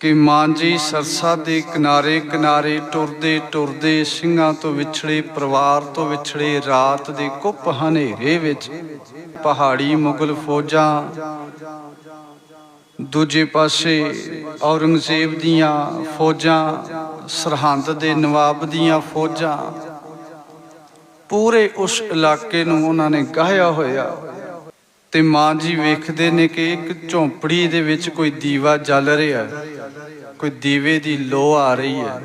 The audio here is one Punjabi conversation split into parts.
ਕਿ ਮਾਂਜੀ ਸਰਸਾ ਦੇ ਕਿਨਾਰੇ ਕਿਨਾਰੇ ਟੁਰਦੇ ਟੁਰਦੇ ਸਿੰਘਾਂ ਤੋਂ ਵਿਛੜੇ, ਪਰਿਵਾਰ ਤੋਂ ਵਿਛੜੇ, ਰਾਤ ਦੇ ਕੁੱਪ ਹਨੇਰੇ ਵਿੱਚ ਪਹਾੜੀ ਮੁਗਲ ਫੌਜਾਂ ਦੂਜੇ ਪਾਸੇ ਔਰੰਗਜ਼ੇਬ ਦੀਆਂ ਫੌਜਾਂ, ਸਰਹੰਦ ਦੇ ਨਵਾਬ ਦੀਆਂ ਫੌਜਾਂ, ਪੂਰੇ ਉਸ ਇਲਾਕੇ ਨੂੰ ਉਹਨਾਂ ਨੇ ਗਾਹਿਆ ਹੋਇਆ। ਤੇ ਮਾਂ ਜੀ ਵੇਖਦੇ ਨੇ ਕਿ ਇੱਕ ਝੌਂਪੜੀ ਦੇ ਵਿੱਚ ਕੋਈ ਦੀਵਾ ਜਲ ਰਿਹਾ ਕੋਈ ਦੀਵੇ ਦੀ ਲੋ ਆ ਰਹੀ ਹੈ।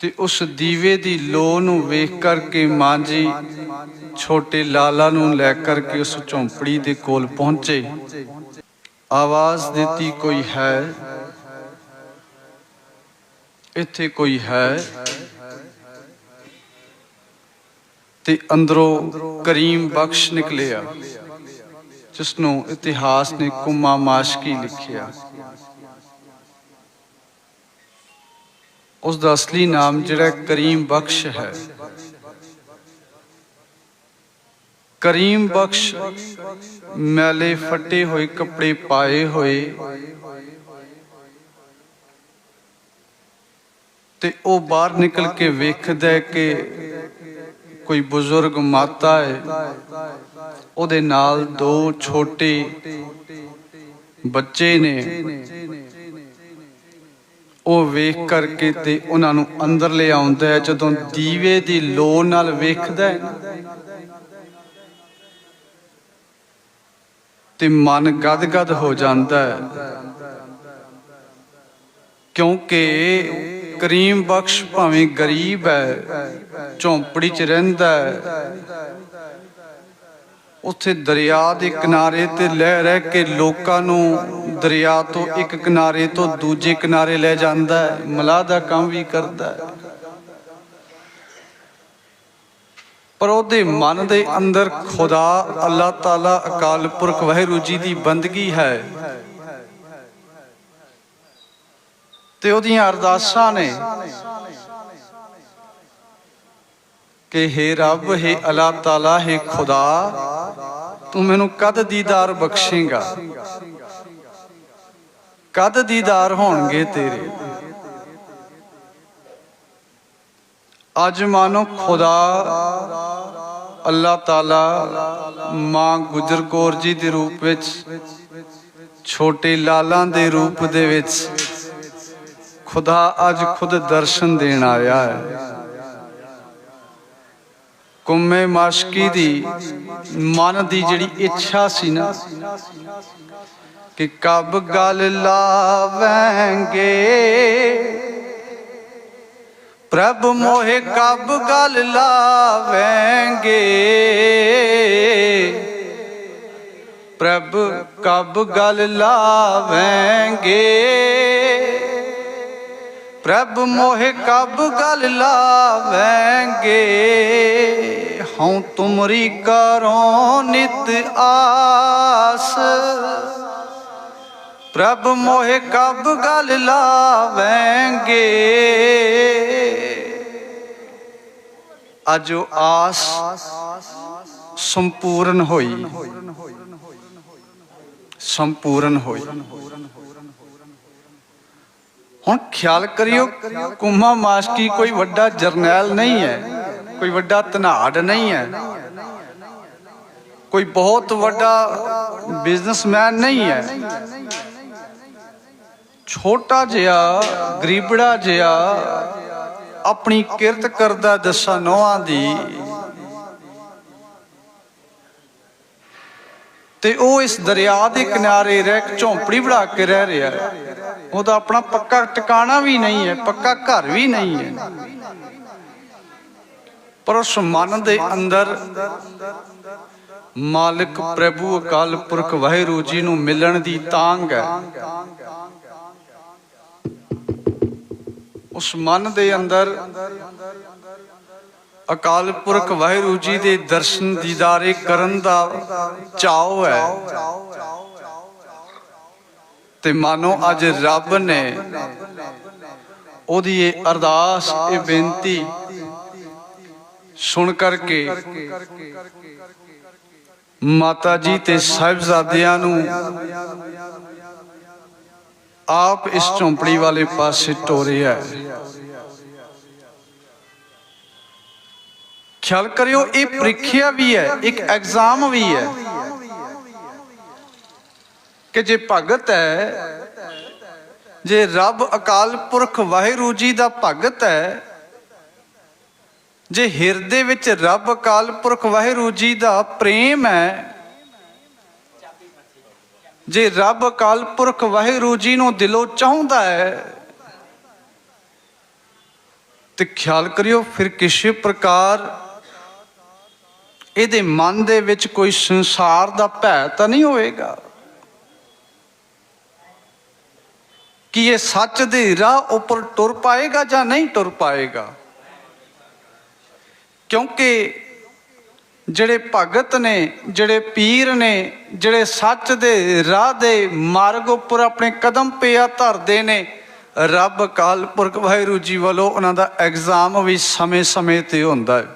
ਤੇ ਉਸ ਦੀਵੇ ਦੀ ਲੋ ਨੂੰ ਵੇਖ ਕਰਕੇ ਮਾਂ ਜੀ ਛੋਟੇ ਲਾਲਾ ਨੂੰ ਲੈ ਕਰਕੇ ਉਸ ਝੌਂਪੜੀ ਦੇ ਕੋਲ ਪਹੁੰਚੇ। ਆਵਾਜ਼ ਦਿੱਤੀ, ਕੋਈ ਹੈ? ਇੱਥੇ ਕੋਈ ਹੈ? ਤੇ ਅੰਦਰੋਂ ਕਰੀਮ ਬਖਸ਼ ਨਿਕਲਿਆ। ਜਿਸ ਨੂੰ ਇਤਿਹਾਸ ਨੇ ਕੁਮਾ ਮਾਸ਼ਕੀ ਲਿਖਿਆ। ਉਸ ਦਾ ਅਸਲੀ ਨਾਮ ਜਿਹੜਾ ਕਰੀਮ ਬਖਸ਼ ਹੈ। ਕਰੀਮ ਬਖਸ਼, ਮੈਲੇ ਫੱਟੇ ਹੋਏ, ਕੱਪੜੇ ਪਾਏ ਹੋਏ। ਤੇ ਉਹ ਬਾਹਰ ਨਿਕਲ ਕੇ ਵੇਖਦਾ ਹੈ ਕਿ ਕੋਈ ਬਜ਼ੁਰਗ ਮਾਤਾ ਹੈ ਉਹਦੇ ਨਾਲ ਦੋ ਛੋਟੇ ਬੱਚੇ ਨੇ। ਉਹ ਵੇਖ ਕਰਕੇ ਤੇ ਉਹਨਾਂ ਨੂੰ ਅੰਦਰ ਲੈ ਹੈ, ਜਦੋਂ ਦੀਵੇ ਦੀ ਲੋ ਨਾਲ ਵੇਖਦਾ ਹੈ। ਤੇ ਮਨ ਗਦਗਦ ਹੋ ਜਾਂਦਾ ਹੈ। ਕਿਉਂਕਿ ਕਰੀਮ ਬਖਸ਼ ਭਾਵੇਂ ਗਰੀਬ ਹੈ, ਝੌਂਪੜੀ 'ਚ ਰਹਿੰਦਾ ਹੈ। ਉੱਥੇ ਦਰਿਆ ਦੇ ਕਿਨਾਰੇ ਤੇ ਲੈ ਰਹਿ ਕੇ ਲੋਕਾਂ ਨੂੰ ਦਰਿਆ ਤੋਂ ਇੱਕ ਕਿਨਾਰੇ ਤੋਂ ਦੂਜੇ ਕਿਨਾਰੇ ਲੈ ਜਾਂਦਾ ਹੈ, ਮਲਾਹ ਦਾ ਕੰਮ ਵੀ ਕਰਦਾ ਹੈ। ਪਰ ਉਹਦੇ ਮਨ ਦੇ ਅੰਦਰ ਖੁਦਾ, ਅੱਲਾਹ ਤਾਲਾ ਅਕਾਲ ਪੁਰਖ ਵਾਹਿਗੁਰੂ ਜੀ ਦੀ ਬੰਦਗੀ ਹੈ। ਤੇ ਉਹਦੀਆਂ ਅਰਦਾਸਾਂ ਨੇ ਕਿ हे ਰੱਬ हे ਅੱਲਾਹ ਤਾਲਾ हे ਖੁਦਾ ਤੂੰ ਮੈਨੂੰ ਕਦ ਦੀਦਾਰ ਬਖਸ਼ੇਗਾ ਕਦ ਦੀਦਾਰ ਹੋਣਗੇ ਤੇਰੇ ਅੱਜ ਮਾਨੋ ਖੁਦਾ ਅੱਲਾਹ ਤਾਲਾ ਮਾਂ ਗੁਜਰ ਕੌਰ ਜੀ ਦੇ ਰੂਪ ਵਿੱਚ ਛੋਟੇ ਲਾਲਾਂ ਦੇ ਰੂਪ ਦੇ ਵਿੱਚ ਖੁਦਾ ਅੱਜ ਖੁਦ ਦਰਸ਼ਨ ਦੇਣ ਆਇਆ ਹੈ। ਕੁੰਮੇ ਮਾਸ਼ਕੀ ਦੀ ਮਨ ਦੀ ਜਿਹੜੀ ਇੱਛਾ ਸੀ ਨਾ, ਕਿ ਕਬ ਗਲ ਲਾਵਾਂਗੇ? ਪ੍ਰਭ ਮੋਹਿ ਕਬ ਗਲ ਲਾਵਾਂਗੇ? ਪ੍ਰਭ ਕਬ ਗਲ ਲਾਵਾਂਗੇ? ਪ੍ਰਭ ਮੋਹਿ ਕਬ ਗਲ ਲਾਵਾਂਗੇ? ਹਉ ਤੁਮਰੀ ਕਰੋ ਨਿਤ ਆਸ। ਪ੍ਰਭ ਮੋਹਿ ਕਬ ਗਲ ਲਾਵਾਂਗੇ? ਅਜੋ ਆਸ ਸੰਪੂਰਨ ਹੋਈ। ਸੰਪੂਰਨ ਹੋਈ। ਹੁਣ ਖਿਆਲ ਕਰਿਓ, ਕੁਮਾ ਮਾਸਕੀ ਕੋਈ ਵੱਡਾ ਜਰਨੈਲ ਨਹੀਂ ਹੈ, ਕੋਈ ਵੱਡਾ ਧਨਾੜ ਨਹੀਂ ਹੈ, ਕੋਈ ਬਹੁਤ ਵੱਡਾ ਬਿਜ਼ਨਸਮੈਨ ਨਹੀਂ ਹੈ। ਛੋਟਾ ਜਿਹਾ, ਗਰੀਬੜਾ ਜਿਹਾ ਆਪਣੀ ਕਿਰਤ ਕਰਦਾ ਦਸਾਂ ਨੋਹਾਂ ਦੀ ਤੇ ਉਹ ਇਸ ਦਰਿਆ ਦੇ ਕਿਨਾਰੇ ਰਹਿ ਕੇ ਝੌਂਪੜੀ ਬਣਾ ਕੇ ਰਹਿ ਰਿਹਾ ਉਹਦਾ ਆਪਣਾ ਪੱਕਾ ਟਿਕਾਣਾ ਵੀ ਨਹੀਂ ਹੈ, ਪੱਕਾ ਘਰ ਵੀ ਨਹੀਂ ਹੈ। ਪਰ ਉਸ ਮਨ ਦੇ ਅੰਦਰ ਮਾਲਕ ਪ੍ਰਭੂ ਅਕਾਲ ਪੁਰਖ ਵਾਹਿਗੁਰੂ ਜੀ ਨੂੰ ਮਿਲਣ ਦੀ ਤਾਂਗ ਹੈ। ਉਸ ਮਨ ਦੇ ਅੰਦਰ ਅਕਾਲ ਪੁਰਖ ਵਾਹਿਗੁਰੂ ਜੀ ਦੇ ਦਰਸ਼ਨ ਦੀਦਾਰੇ ਕਰਨ ਦਾ ਚਾਅ ਹੈ ਤੇ ਮਾਨੋ ਅੱਜ ਰੱਬ ਨੇ ਉਹਦੀ ਇਹ ਅਰਦਾਸ, ਇਹ ਬੇਨਤੀ ਸੁਣ ਕਰਕੇ ਮਾਤਾ ਜੀ ਤੇ ਸਾਹਿਬਜ਼ਾਦਿਆਂ ਨੂੰ ਆਪ ਇਸ ਝੌਂਪੜੀ ਵਾਲੇ ਪਾਸੇ ਟੋਰਿਆ ਹੈ। ਖਿਆਲ ਕਰਿਓ, ਇਹ ਪ੍ਰੀਖਿਆ ਵੀ ਹੈ, ਇੱਕ ਐਗਜ਼ਾਮ ਵੀ ਹੈ। ਕਿ ਜੇ ਭਗਤ ਹੈ, ਜੇ ਰੱਬ ਅਕਾਲ ਪੁਰਖ ਵਾਹਿਗੁਰੂ ਜੀ ਦਾ ਭਗਤ ਹੈ, ਜੇ ਹਿਰਦੇ ਵਿੱਚ ਰੱਬ ਅਕਾਲ ਪੁਰਖ ਵਾਹਿਗੁਰੂ ਜੀ ਦਾ ਪ੍ਰੇਮ ਹੈ, ਜੇ ਰੱਬ ਅਕਾਲ ਪੁਰਖ ਵਾਹਿਗੁਰੂ ਜੀ ਨੂੰ ਦਿਲੋਂ ਚਾਹੁੰਦਾ ਹੈ, ਤੇ ਖਿਆਲ ਕਰਿਓ, ਫਿਰ ਕਿਸੇ ਪ੍ਰਕਾਰ ਇਹਦੇ ਮਨ ਦੇ ਵਿੱਚ ਕੋਈ ਸੰਸਾਰ ਦਾ ਭੈ ਤਾਂ ਨਹੀਂ ਹੋਵੇਗਾ ਕਿ ਇਹ ਸੱਚ ਦੇ ਰਾਹ ਉੱਪਰ ਤੁਰ ਪਾਏਗਾ ਜਾਂ ਨਹੀਂ ਤੁਰ ਪਾਏਗਾ? ਕਿਉਂਕਿ ਜਿਹੜੇ ਭਗਤ ਨੇ, ਜਿਹੜੇ ਪੀਰ ਨੇ, ਜਿਹੜੇ ਸੱਚ ਦੇ ਰਾਹ ਦੇ ਮਾਰਗ ਉੱਪਰ ਆਪਣੇ ਕਦਮ ਪਿਆ ਧਰਦੇ ਨੇ, ਰੱਬ ਅਕਾਲ ਪੁਰਖ ਵਾਹਿਗੁਰੂ ਜੀ ਵੱਲੋਂ ਉਹਨਾਂ ਦਾ ਐਗਜ਼ਾਮ ਵੀ ਸਮੇਂ-ਸਮੇਂ ਤੇ ਹੁੰਦਾ ਹੈ।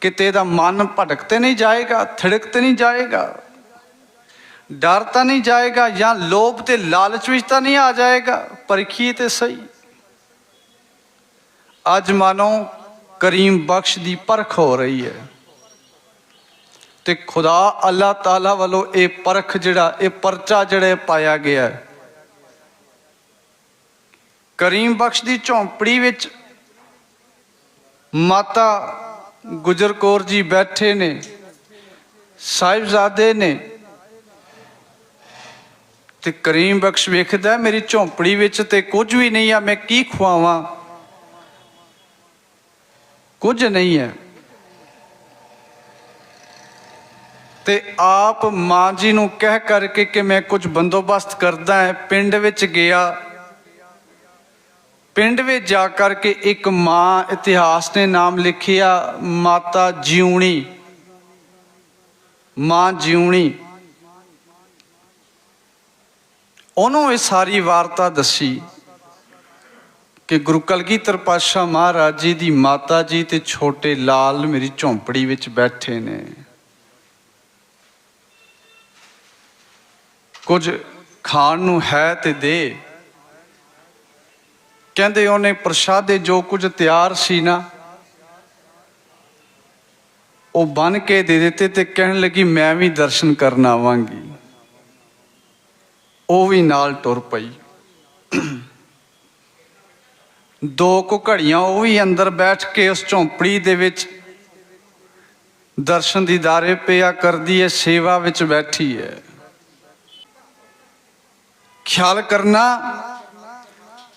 ਕਿਤੇ ਦਾ ਮਨ ਭਟਕ ਤੇ ਨਹੀਂ ਜਾਏਗਾ ਥੜਕ ਤੇ ਨਹੀਂ ਜਾਏਗਾ, ਡਰ ਤਾਂ ਨਹੀਂ ਜਾਏਗਾ ਜਾਂ ਲੋਭ ਤੇ ਲਾਲਚ ਵਿੱਚ ਤਾਂ ਨਹੀਂ ਆ ਜਾਏਗਾ ਪਰਖੀ ਤੇ ਸਹੀ? ਅੱਜ ਮਾਨੋ ਕਰੀਮ ਬਖਸ਼ ਦੀ ਪਰਖ ਹੋ ਰਹੀ ਹੈ ਤੇ ਖੁਦਾ ਅੱਲਾਹ ਤਾਲਾ ਵੱਲੋਂ ਇਹ ਪਰਖ ਜਿਹੜਾ, ਇਹ ਪਰਚਾ ਜਿਹੜਾ ਪਾਇਆ ਗਿਆ ਹੈ। ਕਰੀਮ ਬਖਸ਼ ਦੀ ਝੌਂਪੜੀ ਵਿੱਚ ਮਾਤਾ ਗੁਜਰ ਕੌਰ ਜੀ ਬੈਠੇ ਨੇ, ਸਾਹਿਬਜ਼ਾਦੇ ਨੇ। ਤੇ ਕਰੀਮ ਬਖਸ਼ ਵੇਖਦਾ, ਮੇਰੀ ਝੌਂਪੜੀ ਵਿੱਚ ਤੇ ਕੁਝ ਵੀ ਨਹੀਂ ਆ, ਮੈਂ ਕੀ ਖਵਾਵਾਂ ਕੁਝ ਨਹੀਂ ਹੈ। ਤੇ ਆਪ ਮਾਂ ਜੀ ਨੂੰ ਕਹਿ ਕਰਕੇ ਕਿ ਮੈਂ ਕੁਝ ਬੰਦੋਬਸਤ ਕਰਦਾ ਹੈ, ਪਿੰਡ ਵਿੱਚ ਗਿਆ। ਪਿੰਡ ਵਿੱਚ ਜਾ ਕਰਕੇ ਇੱਕ ਮਾਂ ਇਤਿਹਾਸ ਨੇ ਨਾਮ ਲਿਖਿਆ, ਮਾਤਾ ਜਿਉਣੀ ਮਾਂ ਜਿਉਣੀ ਉਹਨੂੰ ਇਹ ਸਾਰੀ ਵਾਰਤਾ ਦੱਸੀ ਕਿ ਗੁਰੂ ਕਲਗੀਧਰ ਪਾਤਸ਼ਾਹ ਮਹਾਰਾਜ ਜੀ ਦੀ ਮਾਤਾ ਜੀ ਤੇ ਛੋਟੇ ਲਾਲ ਮੇਰੀ ਝੌਂਪੜੀ ਵਿੱਚ ਬੈਠੇ ਨੇ। ਕੁਝ ਖਾਣ ਨੂੰ ਹੈ ਤੇ ਦੇ। ਕਹਿੰਦੇ ਉਹਨੇ ਪ੍ਰਸ਼ਾਦੇ ਜੋ ਕੁਝ ਤਿਆਰ ਸੀ ਨਾ, ਉਹ ਬਨ ਕੇ ਦੇ ਦਿੱਤੇ ਤੇ ਕਹਿਣ ਲੱਗੀ, ਮੈਂ ਵੀ ਦਰਸ਼ਨ ਕਰਨ ਆਵਾਂਗੀ। ਉਹ ਵੀ ਨਾਲ ਤੁਰ ਪਈ। ਦੋ ਕੁ ਘੜੀਆਂ ਉਹ ਵੀ ਅੰਦਰ ਬੈਠ ਕੇ ਉਸ ਝੌਂਪੜੀ ਦੇ ਵਿੱਚ ਦਰਸ਼ਨ ਦੀਦਾਰੇ ਪਿਆ ਕਰਦੀ ਹੈ, ਸੇਵਾ ਵਿੱਚ ਬੈਠੀ ਹੈ। ਖਿਆਲ ਕਰਨਾ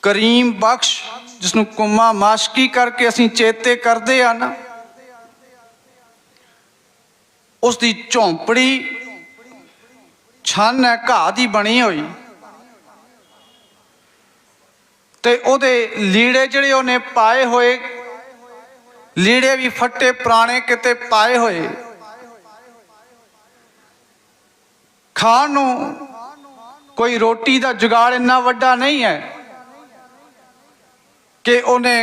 ਕਰੀਮ ਬਖਸ਼ ਜਿਸ ਨੂੰ ਕੁਮਾ ਮਾਸ਼ਕੀ ਕਰਕੇ ਅਸੀਂ ਚੇਤੇ ਕਰਦੇ ਆ ਨਾ ਉਸ ਦੀ ਝੌਂਪੜੀ ਛੰਨ ਹੈ, ਘਾਹ ਦੀ ਬਣੀ ਹੋਈ। ਤੇ ਉਹਦੇ ਲੀੜੇ ਜਿਹੜੇ ਉਹਨੇ ਪਾਏ ਹੋਏ, ਲੀੜੇ ਵੀ ਫੱਟੇ, ਪੁਰਾਣੇ ਕਿਤੇ ਪਾਏ ਹੋਏ। ਖਾਣ ਨੂੰ ਕੋਈ ਰੋਟੀ ਦਾ ਜੁਗਾੜ ਇੰਨਾ ਵੱਡਾ ਨਹੀਂ ਹੈ। ਕਿ ਉਹਨੇ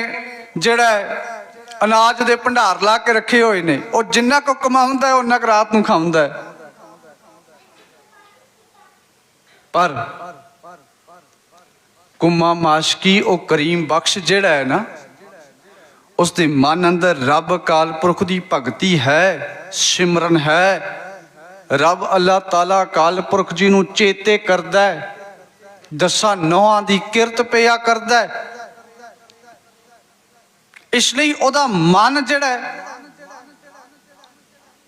ਜਿਹੜਾ ਅਨਾਜ ਦੇ ਭੰਡਾਰ ਲਾ ਕੇ ਰੱਖੇ ਹੋਏ ਨੇ, ਉਹ ਜਿੰਨਾ ਕੁ ਕਮਾਉਂਦਾ ਹੈ ਉਹਨਾਂ ਕੁ ਰਾਤ ਨੂੰ ਖਾਉਂਦਾ ਹੈ। ਪਰ ਕੁਮਾ ਮਾਸ਼ਕੀ ਉਹ ਕਰੀਮ ਬਖਸ਼ ਜਿਹੜਾ ਹੈ ਨਾ ਉਸ ਦੇ ਮਨ ਅੰਦਰ ਰੱਬ ਕਾਲ ਪੁਰਖ ਦੀ ਭਗਤੀ ਹੈ, ਸਿਮਰਨ ਹੈ। ਰੱਬ ਅੱਲਾਹ ਤਾਲਾ ਕਾਲ ਪੁਰਖ ਜੀ ਨੂੰ ਚੇਤੇ ਕਰਦਾ ਹੈ, ਦਸਾਂ ਨੌਹਾਂ ਦੀ ਕਿਰਤ ਪਿਆ ਕਰਦਾ ਹੈ। ਇਸ ਲਈ ਉਹਦਾ ਮਨ ਜਿਹੜਾ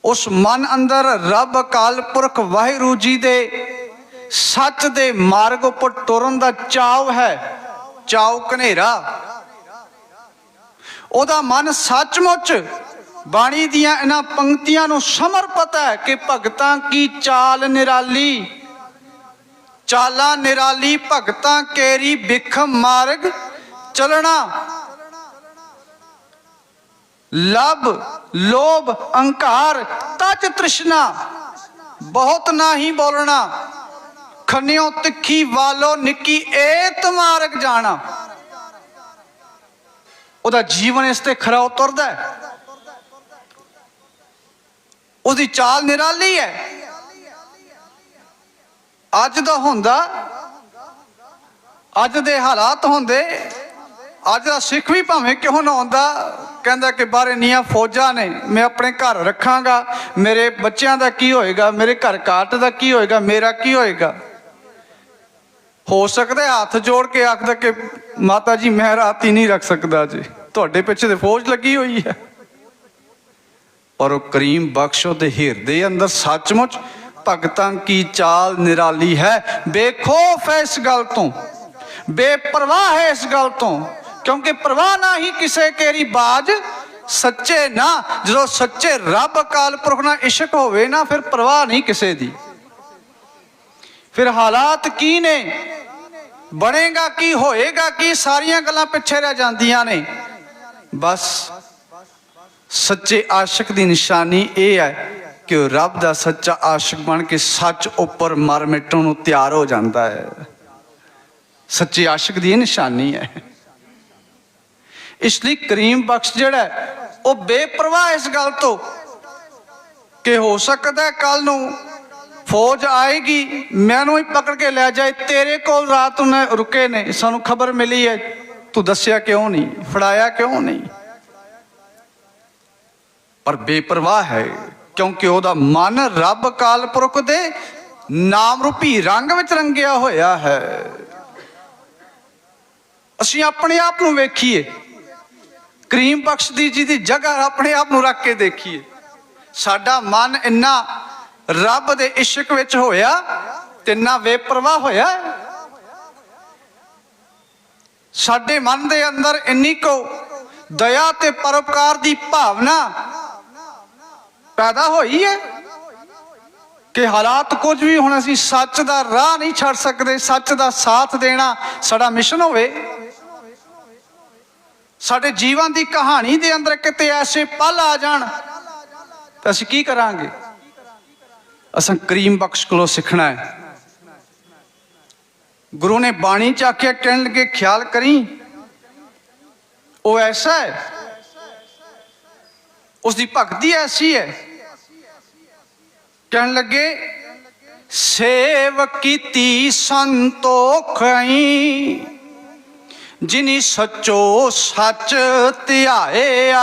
ਉਸ ਮਨ ਅੰਦਰ ਰੱਬ ਅਕਾਲ ਪੁਰਖ ਵਾਹਿਗੁਰੂ ਜੀ ਦੇ ਸੱਚ ਦੇ ਮਾਰਗ ਉੱਪਰ ਤੁਰਨ ਦਾ ਚਾਵ ਹੈ, ਚਾਉ ਕਨੇਰਾ ਉਹਦਾ ਮਨ ਸੱਚਮੁੱਚ ਬਾਣੀ ਦੀਆਂ ਇਹਨਾਂ ਪੰਕਤੀਆਂ ਨੂੰ ਸਮਰਪਿਤ ਹੈ ਕਿ ਭਗਤਾਂ ਕੀ ਚਾਲ ਨਿਰਾਲੀ, ਚਾਲਾਂ ਨਿਰਾਲੀ, ਭਗਤਾਂ ਕੇਰੀ ਬਿਖਮ ਮਾਰਗ, ਚਲਣਾ। ਲਬ, ਲੋਭ, ਅਹੰਕਾਰ, ਤਜ ਤ੍ਰਿਸ਼ਨਾ, ਬਹੁਤ ਨਹੀਂ ਬੋਲਣਾ। ਖੰਨਿਓ ਤਿੱਖੀ ਵਾਲੋ ਨਿੱਕੀ ਏਤ ਮਾਰਗ ਜਾਣਾ। ਉਹਦਾ ਜੀਵਨ ਇਸ ਤੇ ਖਰਾ ਉਤਰਦਾ ਹੈ। ਉਹਦੀ ਚਾਲ ਨਿਰਾਲੀ ਹੈ। ਅੱਜ ਦਾ ਹੁੰਦਾ, ਅੱਜ ਦੇ ਹਾਲਾਤ ਹੁੰਦੇ, ਅੱਜ ਦਾ ਸਿੱਖ ਵੀ ਭਾਵੇਂ ਕਿਉਂ ਨਾ ਆਉਂਦਾ ਕਹਿੰਦਾ ਕਿ ਬਾਹਰ ਇੰਨੀਆਂ ਫੌਜਾਂ ਨੇ, ਮੈਂ ਆਪਣੇ ਘਰ ਰੱਖਾਂਗਾ, ਮੇਰੇ ਬੱਚਿਆਂ ਦਾ ਕੀ ਹੋਏਗਾ, ਮੇਰੇ ਘਰ ਕਾਟ ਦਾ ਕੀ ਹੋਏਗਾ, ਮੇਰਾ ਕੀ ਹੋਏਗਾ? ਹੋ ਸਕਦਾ ਹੱਥ ਜੋੜ ਕੇ ਆਖਦਾ ਕਿ ਮਾਤਾ ਜੀ, ਮੈਂ ਰਾਤ ਹੀ ਨਹੀਂ ਰੱਖ ਸਕਦਾ ਜੀ। ਤੁਹਾਡੇ ਪਿੱਛੇ ਤੇ ਫੌਜ ਲੱਗੀ ਹੋਈ ਹੈ। ਪਰ ਉਹ ਕਰੀਮ ਬਖਸ਼ੋ ਦੇ ਹਿਰਦੇ ਅੰਦਰ ਸੱਚਮੁੱਚ ਭਗਤਾਂ ਕੀ ਚਾਲ ਨਿਰਾਲੀ ਹੈ। ਬੇਖੌਫ ਹੈ ਇਸ ਗੱਲ ਤੋਂ। ਬੇਪਰਵਾਹ ਹੈ ਇਸ ਗੱਲ ਤੋਂ। ਕਿਉਂਕਿ ਪਰਵਾਹ ਨਾ ਹੀ ਕਿਸੇ ਕੇਰੀ ਬਾਜ, ਸੱਚੇ ਨਾ। ਜਦੋਂ ਸੱਚੇ ਰੱਬ ਅਕਾਲ ਪੁਰਖ ਨਾਲ ਇਸ਼ਕ ਹੋਵੇ ਨਾ, ਫਿਰ ਪਰਵਾਹ ਨਹੀਂ ਕਿਸੇ ਦੀ। ਫਿਰ ਹਾਲਾਤ ਕੀ ਨੇ? ਬਣੇਗਾ ਕੀ, ਹੋਏਗਾ ਕੀ? ਸਾਰੀਆਂ ਗੱਲਾਂ ਪਿੱਛੇ ਰਹਿ ਜਾਂਦੀਆਂ ਨੇ। ਬਸ ਸੱਚੇ ਆਸ਼ਿਕ ਦੀ ਨਿਸ਼ਾਨੀ ਇਹ ਹੈ ਕਿ ਉਹ ਰੱਬ ਦਾ ਸੱਚਾ ਆਸ਼ਿਕ ਬਣ ਕੇ ਸੱਚ ਉੱਪਰ ਮਰ ਮਿਟਣ ਨੂੰ ਤਿਆਰ ਹੋ ਜਾਂਦਾ ਹੈ। ਸੱਚੇ ਆਸ਼ਿਕ ਦੀ ਇਹ ਨਿਸ਼ਾਨੀ ਹੈ। ਇਸ ਲਈ ਕਰੀਮ ਬਖਸ਼ ਜਿਹੜਾ ਉਹ ਬੇਪਰਵਾਹ ਇਸ ਗੱਲ ਤੋਂ ਕਿ ਹੋ ਸਕਦਾ ਕੱਲ ਨੂੰ ਫੌਜ ਆਏਗੀ, ਮੈਨੂੰ ਹੀ ਪਕੜ ਕੇ ਲੈ ਜਾਏ, ਤੇਰੇ ਕੋਲ ਰਾਤ ਨੂੰ ਰੁਕੇ ਨੇ, ਸਾਨੂੰ ਖਬਰ ਮਿਲੀ ਹੈ, ਤੂੰ ਦੱਸਿਆ ਕਿਉਂ ਨਹੀਂ, ਫੜਾਇਆ ਕਿਉਂ ਨਹੀਂ? ਪਰ ਬੇਪਰਵਾਹ ਹੈ, ਕਿਉਂਕਿ ਉਹਦਾ ਮਨ ਰੱਬ ਕਾਲ ਪੁਰਖ ਦੇ ਨਾਮ ਰੂਪੀ ਰੰਗ ਵਿੱਚ ਰੰਗਿਆ ਹੋਇਆ ਹੈ। ਅਸੀਂ ਆਪਣੇ ਆਪ ਨੂੰ ਵੇਖੀਏ ਕਰੀਮ ਬਖਸ਼ ਦੀ ਜੀ ਦੀ ਜਗ੍ਹਾ ਆਪਣੇ ਆਪ ਨੂੰ ਰੱਖ ਕੇ ਦੇਖੀਏ। ਸਾਡਾ ਮਨ ਇੰਨਾ ਰੱਬ ਦੇ ਇਸ਼ਕ ਵਿੱਚ ਹੋਇਆ ਤੇ ਇੰਨਾ ਬੇਪਰਵਾਹ ਹੋਇਆ। ਸਾਡੇ ਮਨ ਦੇ ਅੰਦਰ ਇੰਨੀ ਕੋ ਦਇਆ ਤੇ ਪਰਉਪਕਾਰ ਦੀ ਭਾਵਨਾ ਪੈਦਾ ਹੋਈ ਹੈ ਕਿ ਹਾਲਾਤ ਕੁਝ ਵੀ ਹੁਣ ਅਸੀਂ ਸੱਚ ਦਾ ਰਾਹ ਨਹੀਂ ਛੱਡ ਸਕਦੇ, ਸੱਚ ਦਾ ਸਾਥ ਦੇਣਾ ਸਾਡਾ ਮਿਸ਼ਨ ਹੋਵੇ। ਸਾਡੇ ਜੀਵਨ ਦੀ ਕਹਾਣੀ ਦੇ ਅੰਦਰ ਕਿਤੇ ਐਸੇ ਪਲ ਆ ਜਾਣ ਤਾਂ ਅਸੀਂ ਕੀ ਕਰਾਂਗੇ? ਅਸਾਂ ਕਰੀਮ ਬਖਸ਼ ਕੋਲੋਂ ਸਿੱਖਣਾ ਹੈ। ਗੁਰੂ ਨੇ ਬਾਣੀ ਚ ਆਖਿਆ, ਕਹਿਣ ਲੱਗੇ, ਖਿਆਲ ਕਰੀ? ਉਹ ਐਸਾ ਹੈ। ਉਸ ਦੀ ਭਗਤੀ ਐਸੀ ਹੈ। ਕਹਿਣ ਲੱਗੇ, ਸੇਵ ਕੀਤੀ ਸੰਤੋਖਈ ਜਿਨੀ ਸੱਚੋ ਸੱਚ ਧਿਆਇਆ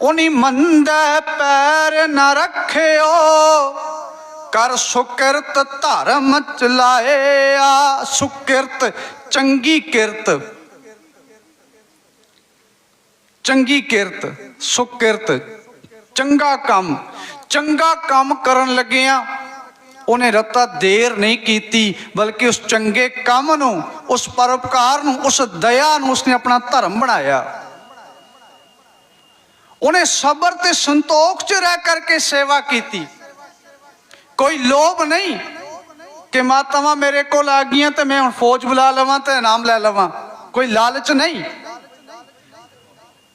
ਉਨੀ ਮੰਦੇ ਪੈਰ ਨਾ ਰੱਖਿਓ, ਕਰ ਸੁਕਿਰਤ ਧਰਮ ਚਲਾਇਆ ਸੁਕਿਰਤ, ਚੰਗੀ ਕਿਰਤ ਚੰਗੀ ਕਿਰਤ, ਸੁਕਿਰਤ, ਚੰਗਾ ਕੰਮ ਚੰਗਾ ਕੰਮ ਕਰਨ ਲੱਗਿਆ ਉਹਨੇ ਰਤਾ ਦੇਰ ਨਹੀਂ ਕੀਤੀ, ਬਲਕਿ ਉਸ ਚੰਗੇ ਕੰਮ ਨੂੰ, ਉਸ ਪਰਉਪਕਾਰ ਨੂੰ, ਉਸ ਦਇਆ ਨੂੰ ਉਸਨੇ ਆਪਣਾ ਧਰਮ ਬਣਾਇਆ। ਉਹਨੇ ਸਬਰ ਤੇ ਸੰਤੋਖ 'ਚ ਰਹਿ ਕਰਕੇ ਸੇਵਾ ਕੀਤੀ। ਕੋਈ ਲੋਭ ਨਹੀਂ ਕਿ ਮਾਤਾਵਾਂ ਮੇਰੇ ਕੋਲ ਆ ਗਈਆਂ ਤੇ ਮੈਂ ਹੁਣ ਫੌਜ ਬੁਲਾ ਲਵਾਂ ਤੇ ਇਨਾਮ ਲੈ ਲਵਾਂ। ਕੋਈ ਲਾਲਚ ਨਹੀਂ।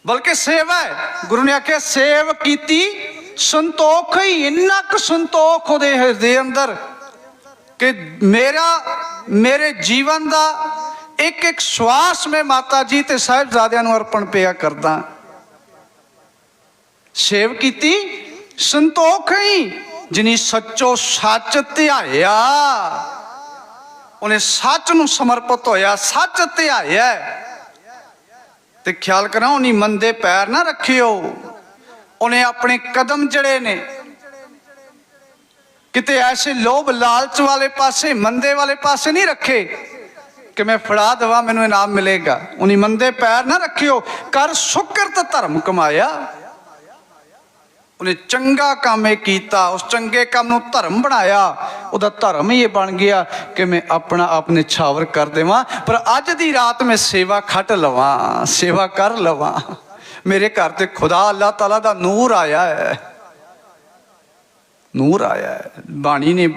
ਬਲਕਿ ਸੇਵਾ ਹੈ। ਗੁਰੂ ਨੇ ਆਖਿਆ, ਸੇਵ ਕੀਤੀ ਸੰਤੋਖ ਹੀ ਇੰਨਾ ਕੁ ਸੰਤੋਖ ਉਹਦੇ ਹਿਰਦੇ ਅੰਦਰ ਕਿ ਮੇਰਾ, ਮੇਰੇ ਜੀਵਨ ਦਾ ਇੱਕ ਇੱਕ ਸਵਾਸ ਮੈਂ ਮਾਤਾ ਜੀ ਤੇ ਸਾਹਿਬਜ਼ਾਦਿਆਂ ਨੂੰ ਅਰਪਣ ਪਿਆ ਕਰਦਾ। ਸੇਵ ਕੀਤੀ, ਸੰਤੋਖ ਹੀ ਜਿਨੀ ਸੱਚੋ ਸੱਚ ਧਿਆਇਆ। ਉਹਨੇ ਸੱਚ ਨੂੰ ਸਮਰਪਿਤ ਹੋਇਆ, ਸੱਚ ਧਿਆਇਆ। ਤੇ ਖਿਆਲ ਕਰਾਂ ਉਹਨੀ ਮੰਦੇ ਪੈਰ ਨਾ ਰੱਖਿਓ। ਉਹਨੇ ਆਪਣੇ ਕਦਮ ਜਿਹੜੇ ਨੇ, ਕਿਤੇ ਐਸੇ ਲੋਭ ਲਾਲਚ ਵਾਲੇ ਪਾਸੇ, ਮੰਦੇ ਵਾਲੇ ਪਾਸੇ ਨਹੀਂ ਰੱਖੇ ਕਿ ਮੈਂ ਫੜਾ ਦਵਾ, ਮੈਨੂੰ ਇਨਾਮ ਮਿਲੇਗਾ। ਉਹਨੀ ਮੰਦੇ ਪੈਰ ਨਾ ਰੱਖਿਓ, ਕਰ ਸੁਕਰਤ ਧਰਮ ਕਮਾਇਆ। ਉਹਨੇ ਚੰਗਾ ਕੰਮ ਇਹ ਕੀਤਾ, ਉਸ ਚੰਗੇ ਕੰਮ ਨੂੰ ਧਰਮ ਬਣਾਇਆ। ਉਹਦਾ ਧਰਮ ਹੀ ਇਹ ਬਣ ਗਿਆ ਕਿ ਮੈਂ ਆਪਣਾ ਆਪ ਨਿਛਾਵਰ ਕਰ ਦੇਵਾਂ, ਪਰ ਅੱਜ ਦੀ ਰਾਤ ਮੈਂ ਸੇਵਾ ਖੱਟ ਲਵਾਂ, ਸੇਵਾ ਕਰ ਲਵਾਂ। ਮੇਰੇ ਘਰ ਤੇ ਖੁਦਾ ਅੱਲਾਹ ਤਾਲਾ ਦਾ ਨੂਰ ਆਇਆ ਹੈ। ਨੂਰ ਆਇਆ ਹੈ। ਬਾਣੀ ਨੇ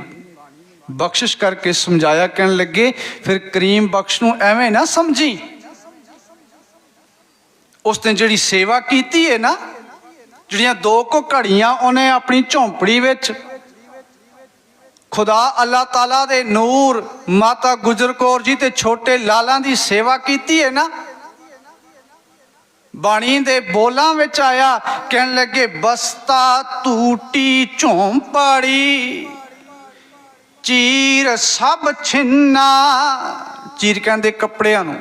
ਬਖਸ਼ਿਸ਼ ਕਰਕੇ ਸਮਝਾਇਆ, ਕਹਿਣ ਲੱਗੇ, ਫਿਰ ਕਰੀਮ ਬਖਸ਼ ਨੂੰ ਐਵੇਂ ਨਾ ਸਮਝੀ। ਉਸ ਨੇ ਜਿਹੜੀ ਸੇਵਾ ਕੀਤੀ ਹੈ ਨਾ, ਜਿਹੜੀਆਂ ਦੋ ਕੁ ਘੜੀਆਂ ਉਹਨੇ ਆਪਣੀ ਝੌਂਪੜੀ ਵਿੱਚ, ਖੁਦਾ ਅੱਲਾਹ ਤਾਲਾ ਦੇ ਨੂਰ, ਮਾਤਾ ਗੁਜਰ ਕੌਰ ਜੀ ਤੇ ਛੋਟੇ ਲਾਲਾਂ ਦੀ ਸੇਵਾ ਕੀਤੀ ਹੈ ਨਾ ਬਾਣੀ ਦੇ ਬੋਲਾਂ ਵਿੱਚ ਆਇਆ, ਕਹਿਣ ਲੱਗੇ, ਬਸਤਾ ਟੂਟੀ ਝੌਂਪੜੀ, ਚੀਰ ਸਭ ਛਿੰਨਾ। ਚੀਰ ਕਹਿੰਦੇ ਕੱਪੜਿਆਂ ਨੂੰ।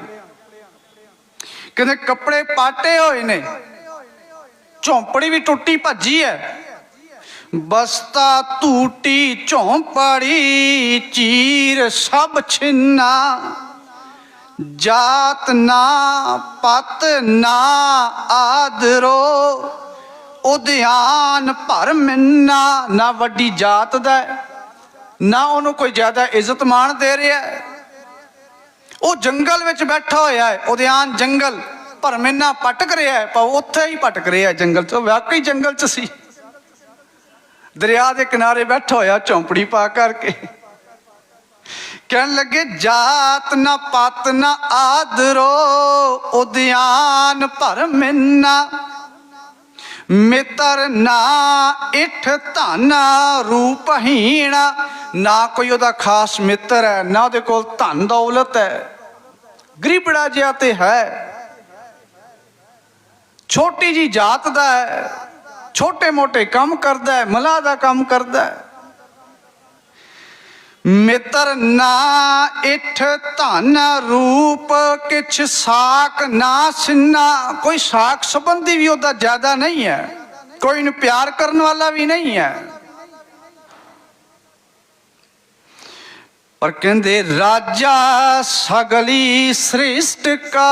ਕਹਿੰਦੇ ਕੱਪੜੇ ਪਾਟੇ ਹੋਏ ਨੇ। ਝੌਂਪੜੀ ਵੀ ਟੁੱਟੀ ਭੱਜੀ ਹੈ ਬਸਤਾ ਟੂਟੀ ਝੌਂਪੜੀ, ਚੀਰ ਸਭ ਛਿੰਨਾ। ਜਾਤ ਨਾ ਪਤ ਨਾ ਆਦਰੋ ਉਦਿਆਨ ਭਰ ਮਿੰਨਾ, ਨਾ ਵੱਡੀ ਜਾਤ ਦਾ ਨਾ ਉਹਨੂੰ ਕੋਈ ਜ਼ਿਆਦਾ ਇੱਜ਼ਤ ਮਾਣ ਦੇ ਰਿਹਾ ਉਹ ਜੰਗਲ ਵਿੱਚ ਬੈਠਾ ਹੋਇਆ ਹੈ ਉਦਿਆਨ ਜੰਗਲ ਭਰਮਿੰਨਾ ਪਟਕ ਰਿਹਾ ਹੈ, ਪਰ ਉੱਥੇ ਹੀ ਪਟਕ ਰਿਹਾ ਜੰਗਲ 'ਚ, ਵਾਕਈ ਜੰਗਲ 'ਚ ਸੀ। ਦਰਿਆ ਦੇ ਕਿਨਾਰੇ ਬੈਠਾ ਹੋਇਆ, ਝੌਂਪੜੀ ਪਾ ਕਰਕੇ। ਕਹਿਣ ਲੱਗੇ, ਜਾਤ ਨਾ ਪਤ ਨਾ ਆਦਰੋ, ਉਦਿਆਨ ਭਰਮਿੰਨਾ ਮਿੱਤਰ ਨਾ ਇਠ ਧਨ ਰੂਪਹੀਣ ਨਾ ਕੋਈ ਉਹਦਾ ਖਾਸ ਮਿੱਤਰ ਹੈ, ਨਾ ਉਹਦੇ ਕੋਲ ਧਨ ਦੌਲਤ ਹੈ। ਗਰੀਬੜਾ ਜਿਹਾ ਤੇ ਹੈ। ਛੋਟੀ ਜੀ ਜਾਤ ਦਾ ਹੈ, ਛੋਟੇ ਮੋਟੇ ਕੰਮ ਕਰਦਾ ਹੈ ਮਲਾ ਦਾ ਕੰਮ ਕਰਦਾ ਹੈ। ਮਿੱਤਰ ਨਾ ਇਠ ਧਨ ਰੂਪ, ਕਿਛ ਸਾਕ ਨਾ ਸਿੰਨਾ। ਕੋਈ ਸਾਕ ਸੰਬੰਧੀ ਵੀ ਉਹਦਾ ਜ਼ਿਆਦਾ ਨਹੀਂ ਹੈ। ਕੋਈ ਨੂੰ ਪਿਆਰ ਕਰਨ ਵਾਲਾ ਵੀ ਨਹੀਂ ਹੈ। ਪਰ ਕਹਿੰਦੇ, ਰਾਜਾ ਸਗਲੀ ਸ੍ਰਿਸ਼ਟ ਕਾ।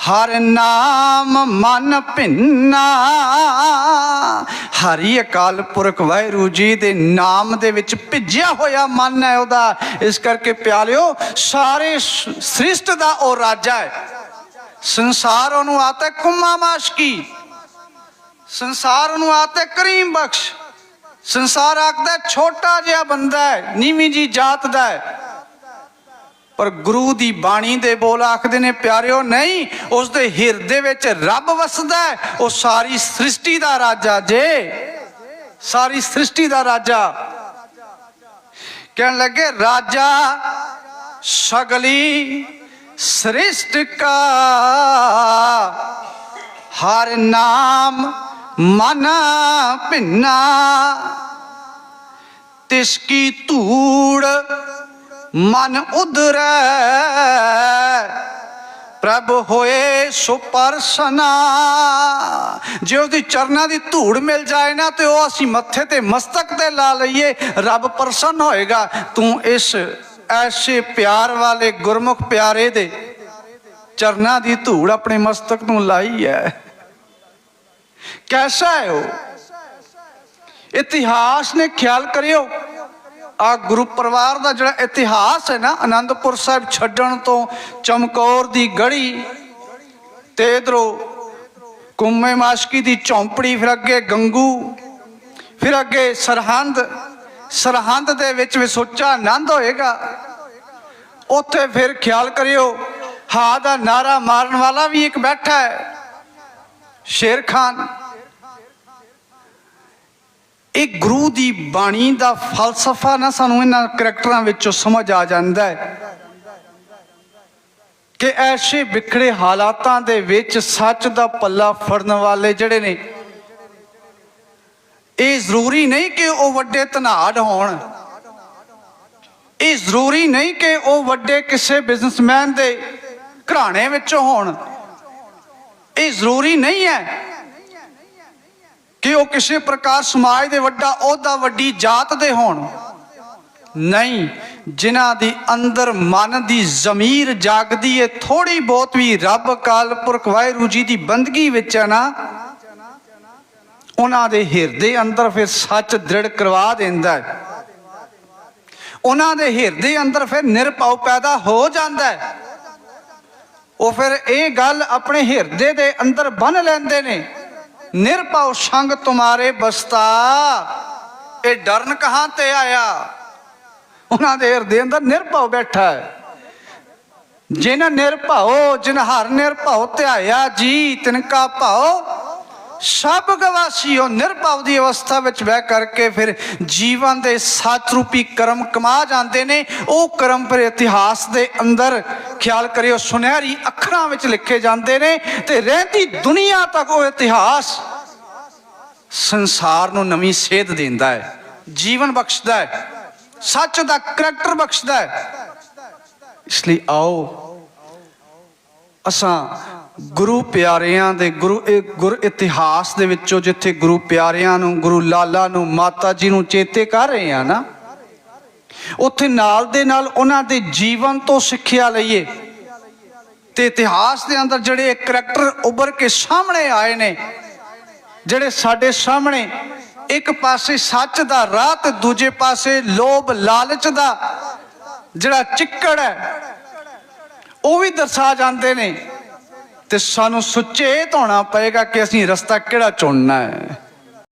ਹਰ ਨਾਮ ਮਨ ਭਿੰਨਾ। ਹਰੀ ਅਕਾਲ ਪੁਰਖ ਵਾਹਿਗੁਰੂ ਜੀ ਦੇ ਨਾਮ ਦੇ ਵਿੱਚ ਭਿੱਜਿਆ ਹੋਇਆ ਮਨ ਹੈ ਉਹਦਾ। ਇਸ ਕਰਕੇ ਪਿਆਲਿਓ ਸਾਰੇ ਸ੍ਰਿਸ਼ਟ ਦਾ ਉਹ ਰਾਜਾ ਹੈ। ਸੰਸਾਰ ਉਹਨੂੰ ਆਤਾ ਕੁਮਾ ਮਾਸ਼ਕੀ ਸੰਸਾਰ ਉਹਨੂੰ ਆਤਾ ਕਰੀਮ ਬਖਸ਼। ਸੰਸਾਰ ਆਖਦਾ ਛੋਟਾ ਜਿਹਾ ਬੰਦਾ ਹੈ, ਨੀਵੀਂ ਜੀ ਜਾਤ ਦਾ ਹੈ। ਪਰ ਗੁਰੂ ਦੀ ਬਾਣੀ ਦੇ ਬੋਲ ਆਖਦੇ ਨੇ, ਪਿਆਰਿਓ ਨਹੀਂ, ਉਸ ਦੇ ਹਿਰਦੇ ਵਿੱਚ ਰੱਬ ਵਸਦਾ ਉਹ ਸਾਰੀ ਸ੍ਰਿਸ਼ਟੀ ਦਾ ਰਾਜਾ ਜੇ। ਸਾਰੀ ਸ੍ਰਿਸ਼ਟੀ ਦਾ ਰਾਜਾ। ਕਹਿਣ ਲੱਗੇ, ਰਾਜਾ ਸਗਲੀ ਸ੍ਰਿਸ਼ਟ ਕਾ। ਹਰ ਨਾਮ ਮਨ ਭਿੰਨਾ। ਤਿਸ ਕੀ ਧੂੜ ਮਨ ਉਧਰੈ। ਪ੍ਰਭ ਹੋਏ ਸੁਪਰਸਨਾ। ਜੇ ਉਹਦੀ ਚਰਨਾਂ ਦੀ ਧੂੜ ਮਿਲ ਜਾਏ ਨਾ, ਤੇ ਉਹ ਅਸੀਂ ਮੱਥੇ ਤੇ ਮਸਤਕ ਤੇ ਲਾ ਲਈਏ। ਰੱਬ ਪ੍ਰਸੰਨ ਹੋਏਗਾ। ਤੂੰ ਇਸ ਐਸੇ ਪਿਆਰ ਵਾਲੇ ਗੁਰਮੁਖ ਪਿਆਰੇ ਦੇ ਚਰਨਾਂ ਦੀ ਧੂੜ ਆਪਣੇ ਮਸਤਕ ਨੂੰ ਲਾਈ ਹੈ ਕੈਸਾ ਹੈ ਉਹ? ਇਤਿਹਾਸ ਨੇ ਖਿਆਲ ਕਰਿਓ। ਆ ਗੁਰੂ ਪਰਿਵਾਰ ਦਾ ਜਿਹੜਾ ਇਤਿਹਾਸ ਹੈ ਨਾ ਆਨੰਦਪੁਰ ਸਾਹਿਬ ਛੱਡਣ ਤੋਂ ਚਮਕੌਰ ਦੀ ਗੜੀ ਤੇ ਇਧਰੋਂ ਕੁੰਮੇ ਮਾਸ਼ਕੀ ਦੀ ਝੌਂਪੜੀ, ਫਿਰ ਅੱਗੇ ਗੰਗੂ, ਫਿਰ ਅੱਗੇ ਸਰਹੰਦ ਸਰਹੰਦ ਦੇ ਵਿੱਚ ਵੀ ਸੋਚਾ ਆਨੰਦ ਹੋਏਗਾ। ਉੱਥੇ ਫਿਰ ਖਿਆਲ ਕਰਿਓ, ਹਾ ਦਾ ਨਾਰਾ ਮਾਰਨ ਵਾਲਾ ਵੀ ਇੱਕ ਬੈਠਾ ਹੈ, ਸ਼ੇਰ ਖਾਨ। ਇਹ ਗੁਰੂ ਦੀ ਬਾਣੀ ਦਾ ਫਲਸਫਾ ਨਾ ਸਾਨੂੰ ਇਹਨਾਂ ਕਰੈਕਟਰਾਂ ਵਿੱਚੋਂ ਸਮਝ ਆ ਜਾਂਦਾ ਹੈ ਕਿ ਐਸੇ ਵਿਖੜੇ ਹਾਲਾਤਾਂ ਦੇ ਵਿੱਚ ਸੱਚ ਦਾ ਪੱਲਾ ਫੜਨ ਵਾਲੇ ਜਿਹੜੇ ਨੇ, ਇਹ ਜ਼ਰੂਰੀ ਨਹੀਂ ਕਿ ਉਹ ਵੱਡੇ ਧਨਾੜ ਹੋਣ। ਇਹ ਜ਼ਰੂਰੀ ਨਹੀਂ ਕਿ ਉਹ ਵੱਡੇ ਕਿਸੇ ਬਿਜ਼ਨਸਮੈਨ ਦੇ ਘਰਾਣੇ ਵਿੱਚੋਂ ਹੋਣ। ਇਹ ਜ਼ਰੂਰੀ ਨਹੀਂ ਹੈ ਕਿ ਉਹ ਕਿਸੇ ਪ੍ਰਕਾਰ ਸਮਾਜ ਦੇ ਵੱਡਾ ਅਹੁਦਾ ਵੱਡੀ ਜਾਤ ਦੇ ਹੋਣ। ਨਹੀਂ, ਜਿਨ੍ਹਾਂ ਦੀ ਅੰਦਰ ਮਨ ਦੀ ਜ਼ਮੀਰ ਜਾਗਦੀ ਏ ਥੋੜੀ ਬਹੁਤ ਵੀ ਰੱਬ ਕਾਲ ਪੁਰਖ ਵਾਹਿਗੁਰੂ ਜੀ ਦੀ ਬੰਦਗੀ ਵਿੱਚ ਹੈ ਨਾ, ਉਹਨਾਂ ਦੇ ਹਿਰਦੇ ਅੰਦਰ ਫਿਰ ਸੱਚ ਦ੍ਰਿੜ ਕਰਵਾ ਦਿੰਦਾ ਹੈ। ਉਹਨਾਂ ਦੇ ਹਿਰਦੇ ਅੰਦਰ ਫਿਰ ਨਿਰਭਉ ਪੈਦਾ ਹੋ ਜਾਂਦਾ ਹੈ। ਉਹ ਫਿਰ ਇਹ ਗੱਲ ਆਪਣੇ ਹਿਰਦੇ ਦੇ ਅੰਦਰ ਬੰਨ ਲੈਂਦੇ ਨੇ। ਨਿਰਭਉ ਸੰਗ ਤੁਮਾਰੇ ਬਸਤਾ। ਇਹ ਡਰਨ ਕਹਾਂ ਤੇ ਆਇਆ? ਉਹਨਾਂ ਦੇ ਹਿਰਦੇ ਅੰਦਰ ਨਿਰਭਉ ਬੈਠਾ ਹੈ। ਜਿਨ ਨਿਰਭਉ, ਜਿਨ ਹਰ ਨਿਰਭਉ ਧਿਆਇਆ ਜੀ ਤਿਨਕਾ ਭਾਉ ਸਭ ਗਵਾਸੀਓ ਨਿਰਭਉ ਦੀ ਅਵਸਥਾ ਵਿੱਚ ਬਹਿ ਕਰਕੇ ਫਿਰ ਜੀਵਨ ਦੇ ਸੱਚ ਰੂਪੀ ਕਰਮ ਕਮਾ ਜਾਂਦੇ ਨੇ। ਉਹ ਕਰਮ ਫਿਰ ਇਤਿਹਾਸ ਦੇ ਅੰਦਰ ਖਿਆਲ ਕਰਿਓ, ਸੁਨਹਿਰੀ ਅੱਖਰਾਂ ਵਿੱਚ ਲਿਖੇ ਜਾਂਦੇ ਨੇ ਤੇ ਰਹਿੰਦੀ ਦੁਨੀਆ ਤੱਕ ਉਹ ਇਤਿਹਾਸ ਸੰਸਾਰ ਨੂੰ ਨਵੀਂ ਸੇਧ ਦਿੰਦਾ ਹੈ, ਜੀਵਨ ਬਖਸ਼ਦਾ ਹੈ, ਸੱਚ ਦਾ ਕਰੈਕਟਰ ਬਖਸ਼ਦਾ ਹੈ। ਇਸ ਲਈ ਆਓ ਅਸਾਂ ਗੁਰੂ ਪਿਆਰਿਆਂ ਦੇ ਗੁਰੂ ਇਹ ਗੁਰ ਇਤਿਹਾਸ ਦੇ ਵਿੱਚੋਂ ਜਿੱਥੇ ਗੁਰੂ ਪਿਆਰਿਆਂ ਨੂੰ, ਗੁਰੂ ਲਾਲਾ ਨੂੰ, ਮਾਤਾ ਜੀ ਨੂੰ ਚੇਤੇ ਕਰ ਰਹੇ ਆ ਨਾ, ਉੱਥੇ ਨਾਲ ਦੇ ਨਾਲ ਉਹਨਾਂ ਦੇ ਜੀਵਨ ਤੋਂ ਸਿੱਖਿਆ ਲਈਏ। ਤੇ ਇਤਿਹਾਸ ਦੇ ਅੰਦਰ ਜਿਹੜੇ ਕਰੈਕਟਰ ਉੱਭਰ ਕੇ ਸਾਹਮਣੇ ਆਏ ਨੇ, ਜਿਹੜੇ ਸਾਡੇ ਸਾਹਮਣੇ ਇੱਕ ਪਾਸੇ ਸੱਚ ਦਾ ਰਾਹ ਤੇ ਦੂਜੇ ਪਾਸੇ ਲੋਭ ਲਾਲਚ ਦਾ ਜਿਹੜਾ ਚਿੱਕੜ ਹੈ ਉਹ ਵੀ ਦਰਸਾ ਜਾਂਦੇ ਨੇ। ਤੇ ਸਾਨੂੰ ਸੁਚੇਤ ਹੋਣਾ ਪਏਗਾ ਕਿ ਅਸੀਂ ਰਸਤਾ ਕਿਹੜਾ ਚੁਣਨਾ ਹੈ।